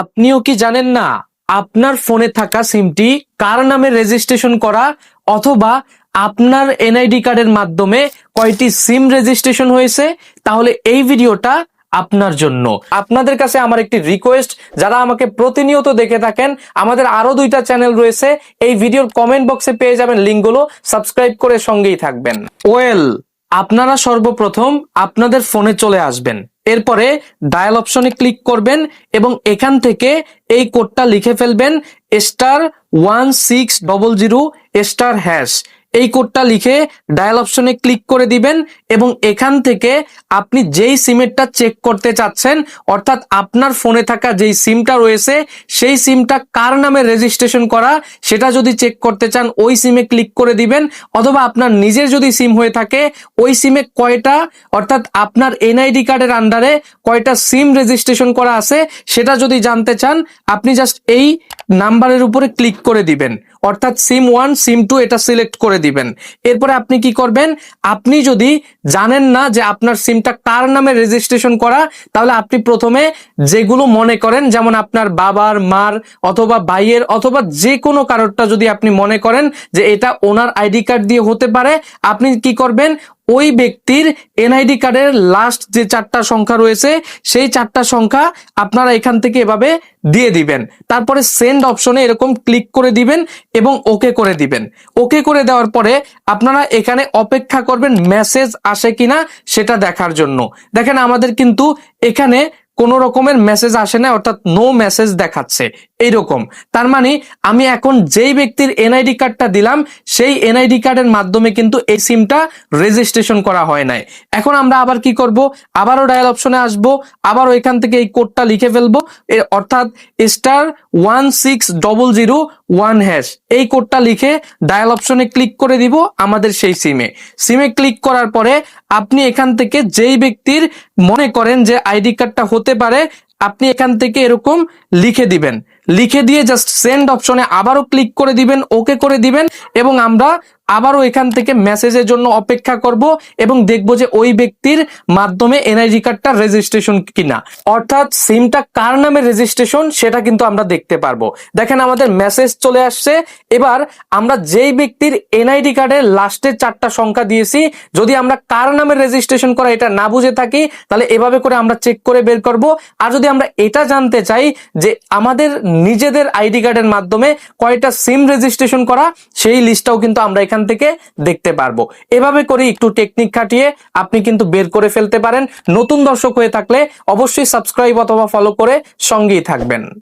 আপনিও কি জানেন না আপনার ফোনে থাকা সিমটি কার নামে রেজিস্ট্রেশন করা অথবা আপনার এনআইডি কার্ডের মাধ্যমে কয়টি সিম রেজিস্ট্রেশন হয়েছে? তাহলে এই ভিডিওটা আপনার জন্য। আপনাদের কাছে আমার একটি রিকোয়েস্ট যারা আমাকে প্রতিনিয়ত দেখে থাকেন, আমাদের আরও দুইটা চ্যানেল রয়েছে, এই ভিডিওর কমেন্ট বক্সে পেয়ে যাবেন লিঙ্কগুলো সাবস্ক্রাইব করে সঙ্গেই থাকবেন। ওয়েল, আপনারা সর্বপ্রথম আপনাদের ফোনে চলে আসবেন। এরপরে ডায়াল অপশনে ক্লিক করবেন এবং এখান থেকে এই কোডটা লিখে ফেলবেন star one six double zero star hash এই কোডটা লিখে ডায়াল অপশনে ক্লিক করে দিবেন এবং এখান থেকে আপনি যেই সিমেরটা চেক করতে চাচ্ছেন, অর্থাৎ আপনার ফোনে থাকা যেই সিমটা রয়েছে, সেই সিমটা কার নামে রেজিস্ট্রেশন করা, সেটা যদি চেক করতে চান, ওই সিমে ক্লিক করে দিবেন। অথবা আপনার নিজের যদি সিম হয়ে থাকে, ওই সিমে কয়টা, অর্থাৎ আপনার এনআইডি কার্ডের আন্ডারে কয়টা সিম রেজিস্ট্রেশন করা আছে, সেটা যদি জানতে চান, আপনি জাস্ট এই নাম্বারের উপরে ক্লিক করে দিবেন। অর্থাৎ সিম ওয়ান, সিম টু এটা সিলেক্ট করে দিবেন। এরপরে আপনি কি করবেন? আপনি যদি জানেন না যে আপনার সিমটা কার নামে রেজিস্ট্রেশন করা, তাহলে আপনি প্রথমে যেগুলো মনে করেন, যেমন আপনার বাবার, মার, অথবা ভাইয়ের, অথবা যে কোনো কারোরটা যদি আপনি মনে করেন যে এটা ওনার আইডি কার্ড দিয়ে হতে পারে, আপনি কি করবেন? ওই ব্যক্তির এনআইডি কার্ডের লাস্ট যে চারটা সংখ্যা রয়েছে, সেই চারটা সংখ্যা আপনারা এখান থেকে এভাবে দিয়ে দিবেন। তারপরে সেন্ড অপশনে এরকম ক্লিক করে দিবেন এবং ওকে করে দিবেন। ওকে করে দেওয়ার পরে আপনারা এখানে অপেক্ষা করবেন মেসেজ আসে কিনা সেটা দেখার জন্য। দেখেন আমাদের কিন্তু এখানে কোনো রকমের মেসেজ আসে না, অর্থাৎ নো মেসেজ দেখাচ্ছে। এইরকম। তার মানে আমি এখন যেই ব্যক্তির এনআইডি কার্ডটা দিলাম, সেই এনআইডি কার্ডের মাধ্যমে কিন্তু এই সিমটা রেজিস্ট্রেশন করা হয় নাই। এখন আমরা আবার কি করব? আবারও ডায়াল অপশনে আসব আবার এখান থেকে এই কোডটা লিখে ফেলব। অর্থাৎ star one six double zero one hash এই কোডটা লিখে ডায়াল অপশনে ক্লিক করে দিব আমাদের সেই সিমে সিমে ক্লিক করার পরে আপনি এখান থেকে যেই ব্যক্তির মনে করেন যে আইডি কার্ডটা হতে পারে, আপনি এখান থেকে এরকম লিখে দিবেন। লিখে দিয়ে জাস্ট সেন্ড অপশনে আবারও ক্লিক করে দিবেন ওকে করে দিবেন এবং আমরা আবারও এখান থেকে মেসেজের জন্য অপেক্ষা করব এবং দেখব যে ওই ব্যক্তির মাধ্যমে এনআইডি কার্ডটা রেজিস্ট্রেশন কিনা। অর্থাৎ সিমটা কার নামে রেজিস্ট্রেশন সেটা কিন্তু আমরা দেখতে পারব। দেখেন আমাদের মেসেজ চলে আসছে। এবার আমরা যেই ব্যক্তির এনআইডি কার্ডের লাস্টের চারটা সংখ্যা দিয়েছি, যদি আমরা কার নামে রেজিস্ট্রেশন করা এটা না বুঝে থাকি, তাহলে এভাবে করে আমরা চেক করে বের করব। আর যদি আমরা এটা জানতে চাই যে আমাদের নিজেদের আইডি কার্ডের মাধ্যমে কয়টা সিম রেজিস্ট্রেশন করা, সেই লিস্টটাও কিন্তু আমরা এখান থেকে দেখতে পারব। এভাবে করে একটু টেকনিক খাটিয়ে আপনি কিন্তু বের করে ফেলতে পারেন। নতুন দর্শক হয়ে থাকলে অবশ্যই সাবস্ক্রাইব অথবা ফলো করে সঙ্গেই থাকবেন।